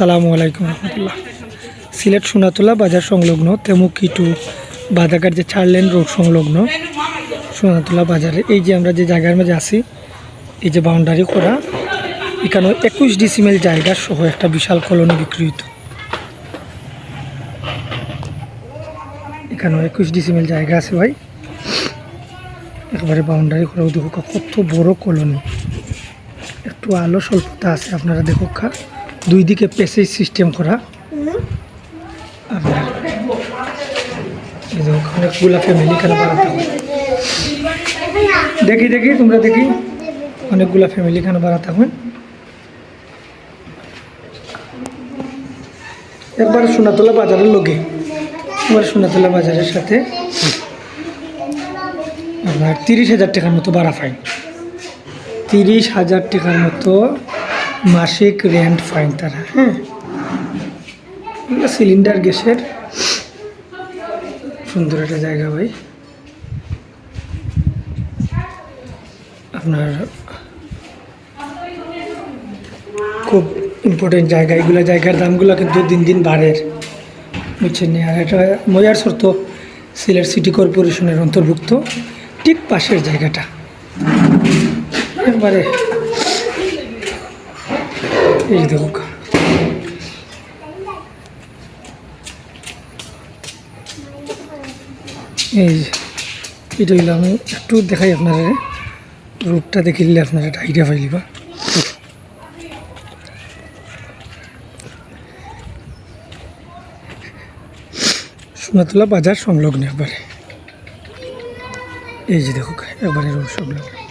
আসসালামু আলাইকুম রহমতুল্লাহ। সিলেট সোনাতলা বাজার সংলগ্ন তেমুকি টু বাদাঘাট যে চার লেন রোড সংলগ্ন সোনাতলা বাজারে। এই যে আমরা যে জায়গার মাঝে আছি, এই যে বাউন্ডারি করা, এখানে একুশ ডিসিমেল জায়গা সহ একটা বিশাল কলোনি বিক্রিত। এখানে একুশ ডিসিমেল জায়গা আছে ভাই। একবারে বাউন্ডারি করা দেখো কত বড় কলোনি। একটু আলো স্বল্পতা আছে, আপনারা দেখো খা দুই দিকে পেসেজ সিস্টেম করা। আপনার অনেকগুলা বাড়াতে হবে? দেখি দেখি, তোমরা দেখি। অনেকগুলা ফ্যামিলি এখানে বাড়াতে হবে? একবার সোনাতলা বাজারের লোকে একবার সোনাতলা বাজারের সাথে। আপনার তিরিশ হাজার টাকার মতো বাড়া ফাইন তিরিশ হাজার টাকার মতো মাসিক রেন্ট ফাইন তারা হ্যাঁ? সিলিন্ডার গ্যাসের। সুন্দর একটা জায়গা ভাই। আপনার খুব ইম্পর্টেন্ট জায়গা। এগুলো জায়গার দামগুলো কিন্তু দিন দিন বাড়ের। বুঝছেন আর এটা মজার শর্ত, সিলেট সিটি কর্পোরেশনের অন্তর্ভুক্ত ঠিক পাশের জায়গাটা। একবারে এই দেখো। এই যে, এটা হইল আমি একটু দেখাই আপনারা। রূপটা দেখিলে আপনারা আইডিয়া পাইলিবা সোনাতলা বাজার সংলগ্ন একবারে। এই যে দেখো, একবারে রূপ সংলগ্ন।